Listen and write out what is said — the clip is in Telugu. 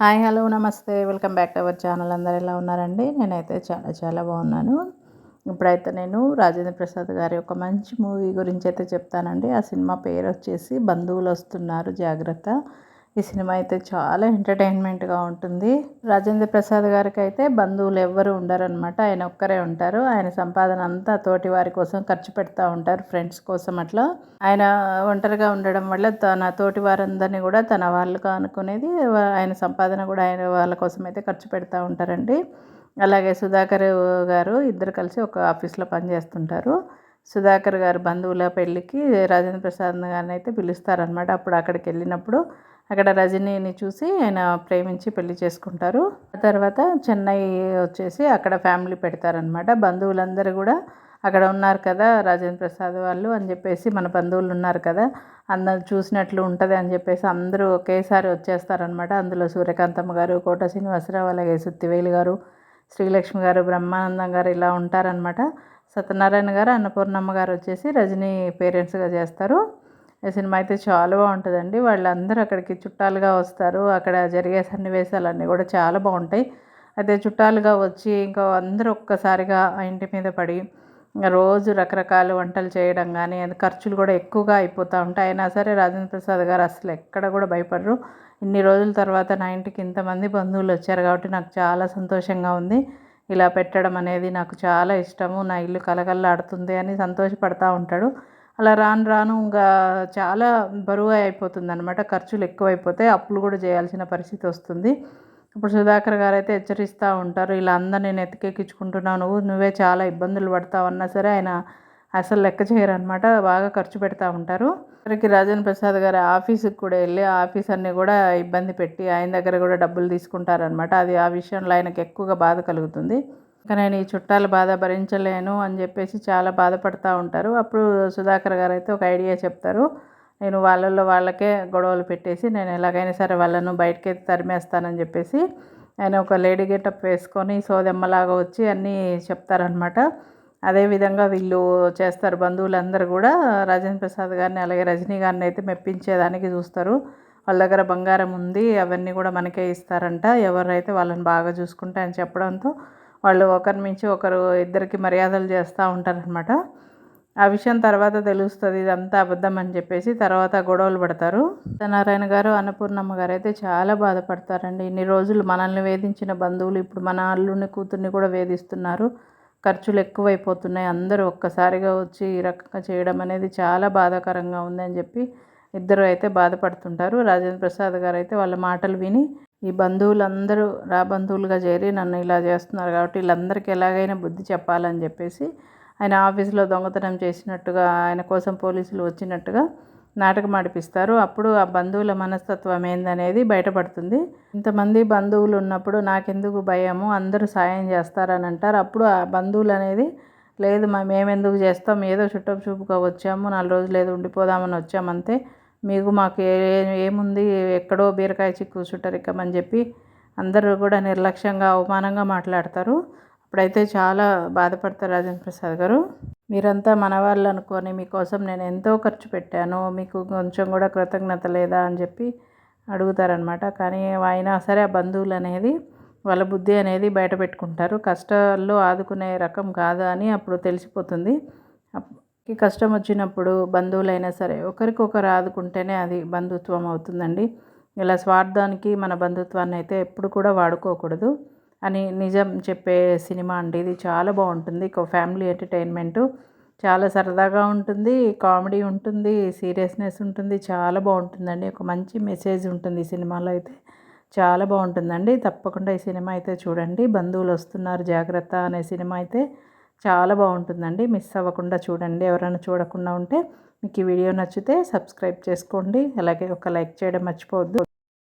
హాయ్ హలో నమస్తే. Welcome back to our channel. అందరు ఎలా ఉన్నారండి? నేనైతే చాలా చాలా బాగున్నాను. ఇప్పుడైతే నేను రాజేంద్ర ప్రసాద్ గారి ఒక మంచి మూవీ గురించి అయితే చెప్తానండి. ఆ సినిమా పేరు వచ్చేసి బంధువులు వస్తున్నారు జాగ్రత్త. ఈ సినిమా అయితే చాలా ఎంటర్టైన్మెంట్గా ఉంటుంది. రాజేంద్ర ప్రసాద్ గారికి అయితే బంధువులు ఎవ్వరు ఉండరనమాట ఆయన ఒక్కరే ఉంటారు. ఆయన సంపాదన అంతా తోటి వారి కోసం ఖర్చు పెడతా ఉంటారు ఫ్రెండ్స్ కోసం అట్లా. ఆయన ఒంటరిగా ఉండడం వల్ల తన తోటి వారందరినీ కూడా తన వాళ్ళుగా అనుకునేది ఆయన సంపాదన కూడా ఆయన వాళ్ళ కోసం అయితే ఖర్చు పెడతా ఉంటారండి. అలాగే సుధాకర్ గారు ఇద్దరు కలిసి ఒక ఆఫీస్లో పనిచేస్తుంటారు. సుధాకర్ గారు బంధువుల పెళ్ళికి రాజేంద్ర ప్రసాద్ గారిని అయితే పిలుస్తారనమాట అప్పుడు అక్కడికి వెళ్ళినప్పుడు అక్కడ రజనీని చూసి ఆయన ప్రేమించి పెళ్ళి చేసుకుంటారు. తర్వాత చెన్నై వచ్చేసి అక్కడ ఫ్యామిలీ పెడతారనమాట బంధువులందరూ కూడా అక్కడ ఉన్నారు కదా రాజేంద్ర ప్రసాద్ వాళ్ళు అని చెప్పేసి మన బంధువులు ఉన్నారు కదా అందరు చూసినట్లు ఉంటుంది అని చెప్పేసి అందరూ ఒకేసారి వచ్చేస్తారనమాట అందులో సూర్యకాంతమ్మ గారు కోట శ్రీనివాసరావు అలాగే సుత్తివేలు గారు శ్రీలక్ష్మి గారు బ్రహ్మానందం గారు ఇలా ఉంటారనమాట సత్యనారాయణ గారు అన్నపూర్ణమ్మ గారు వచ్చేసి రజనీ పేరెంట్స్గా చేస్తారు. ఈ సినిమా అయితే చాలా బాగుంటుందండి. వాళ్ళందరూ అక్కడికి చుట్టాలుగా వస్తారు. అక్కడ జరిగే సన్నివేశాలన్నీ కూడా చాలా బాగుంటాయి. అయితే చుట్టాలుగా వచ్చి ఇంకా అందరూ ఒక్కసారిగా ఆ ఇంటి మీద పడి రోజు రకరకాల వంటలు చేయడం కానీ ఖర్చులు కూడా ఎక్కువగా అయిపోతూ ఉంటాయి. అయినా సరే రాజేంద్ర ప్రసాద్ గారు అసలు ఎక్కడ కూడా భయపడరు. ఇన్ని రోజుల తర్వాత నా ఇంటికి ఇంతమంది బంధువులు వచ్చారు కాబట్టి నాకు చాలా సంతోషంగా ఉంది. ఇలా పెట్టడం అనేది నాకు చాలా ఇష్టము. నా ఇల్లు కలగల్లాడుతుంది అని సంతోషపడతా ఉంటాడు. అలా రాను రాను ఇంకా చాలా బరువు అయిపోతుంది అనమాట ఖర్చులు ఎక్కువైపోతాయి అప్పులు కూడా చేయాల్సిన పరిస్థితి వస్తుంది. ఇప్పుడు సుధాకర్ గారు అయితే హెచ్చరిస్తూ ఉంటారు ఇలా అందరిని నేను ఎత్తికెక్కించుకుంటున్నావు నువ్వు. నువ్వే చాలా ఇబ్బందులు పడతావు అన్నా సరే ఆయన అసలు లెక్క చేయరు అనమాట బాగా ఖర్చు పెడతా ఉంటారు. ఇక్కడికి రాజన్ ప్రసాద్ గారి ఆఫీస్కి కూడా వెళ్ళి ఆఫీస్ అన్ని కూడా ఇబ్బంది పెట్టి ఆయన దగ్గర కూడా డబ్బులు తీసుకుంటారనమాట అది ఆ విషయంలో ఆయనకు ఎక్కువగా బాధ కలుగుతుంది. ఇంకా నేను ఈ చుట్టాల బాధ భరించలేను అని చెప్పేసి చాలా బాధపడుతూ ఉంటారు. అప్పుడు సుధాకర్ గారు అయితే ఒక ఐడియా చెప్తారు. నేను వాళ్ళల్లో వాళ్ళకే గొడవలు పెట్టేసి నేను ఎలాగైనా సరే వాళ్ళను బయటకి తరిమేస్తానని చెప్పేసి ఆయన ఒక లేడీ గెటప్ వేసుకొని సోదెమ్మలాగా వచ్చి అన్నీ చెప్తారనమాట అదేవిధంగా వీళ్ళు చేస్తారు. బంధువులందరూ కూడా రాజేంద్ర ప్రసాద్ గారిని అలాగే రజనీ గారిని అయితే మెప్పించేదానికి చూస్తారు. వాళ్ళ దగ్గర బంగారం ఉంది అవన్నీ కూడా మనకే ఇస్తారంట. ఎవరైతే వాళ్ళని బాగా చూసుకుంటా అని చెప్పడంతో వాళ్ళు ఒకరి మించి ఒకరు ఇద్దరికి మర్యాదలు చేస్తూ ఉంటారనమాట ఆ విషయం తర్వాత తెలుస్తుంది ఇదంతా అబద్ధం అని చెప్పేసి తర్వాత గొడవలు పడతారు. సత్యనారాయణ గారు అన్నపూర్ణమ్మ గారు అయితే చాలా బాధపడతారండి. ఇన్ని రోజులు మనల్ని వేధించిన బంధువులు ఇప్పుడు మన అల్లుని కూతుర్ని కూడా వేధిస్తున్నారు. ఖర్చులు ఎక్కువైపోతున్నాయి. అందరూ ఒక్కసారిగా వచ్చి ఈ రకంగా చేయడం అనేది చాలా బాధాకరంగా ఉందని చెప్పి ఇద్దరు అయితే బాధపడుతుంటారు. రాజేంద్ర ప్రసాద్ గారు అయితే వాళ్ళ మాటలు విని ఈ బంధువులందరూ రా బంధువులుగా చేరి నన్ను ఇలా చేస్తున్నారు కాబట్టి వీళ్ళందరికీ ఎలాగైనా బుద్ధి చెప్పాలని చెప్పేసి ఆయన ఆఫీసులో దొంగతనం చేసినట్టుగా ఆయన కోసం పోలీసులు వచ్చినట్టుగా నాటకం ఆడిపిస్తారు. అప్పుడు ఆ బంధువుల మనస్తత్వం ఏందనేది బయటపడుతుంది. ఇంతమంది బంధువులు ఉన్నప్పుడు నాకెందుకు భయము? అందరూ సాయం చేస్తారని అంటారు అప్పుడు ఆ బంధువులు అనేది లేదు మేము ఎందుకు చేస్తాం? ఏదో చుట్టం చూపుగా వచ్చాము నాలుగు రోజులు ఏదో ఉండిపోదామని వచ్చామంతే. మీకు మాకు ఏ ఏముంది? ఎక్కడో బీరకాయ చిక్కు చుట్టరికమని చెప్పి అందరూ కూడా నిర్లక్ష్యంగా అవమానంగా మాట్లాడతారు. అప్పుడైతే చాలా బాధపడతారు రాజేంద్ర ప్రసాద్ గారు. మీరంతా మన వాళ్ళు అనుకొని మీకోసం నేను ఎంతో ఖర్చు పెట్టాను మీకు కొంచెం కూడా కృతజ్ఞత లేదా అని చెప్పి అడుగుతారనమాట కానీ అయినా సరే ఆ బంధువులు అనేది వాళ్ళ బుద్ధి అనేది బయట పెట్టుకుంటారు. కష్టాల్లో ఆదుకునే రకం కాదు అని అప్పుడు తెలిసిపోతుంది. కష్టం వచ్చినప్పుడు బంధువులైనా సరే ఒకరికొకరు ఆదుకుంటేనే అది బంధుత్వం అవుతుందండి. ఇలా స్వార్థానికి మన బంధుత్వాన్ని అయితే ఎప్పుడు కూడా వాడుకోకూడదు. అని నిజం చెప్పే సినిమా అండి. ఇది చాలా బాగుంటుంది. Family entertainment. చాలా సరదాగా ఉంటుంది. కామెడీ ఉంటుంది. సీరియస్నెస్ ఉంటుంది. చాలా బాగుంటుందండి. ఒక మంచి మెసేజ్ ఉంటుంది ఈ సినిమాలో అయితే. చాలా బాగుంటుందండి. తప్పకుండా ఈ సినిమా అయితే చూడండి. బంధువులు వస్తున్నారు. జాగ్రత్త అనే సినిమా అయితే చాలా బాగుంటుందండి. మిస్ అవ్వకుండా చూడండి. ఎవరైనా చూడకుండా ఉంటే మీకు ఈ వీడియో నచ్చితే సబ్స్క్రైబ్ చేసుకోండి. అలాగే ఒక లైక్ చేయడం మర్చిపోవద్దు.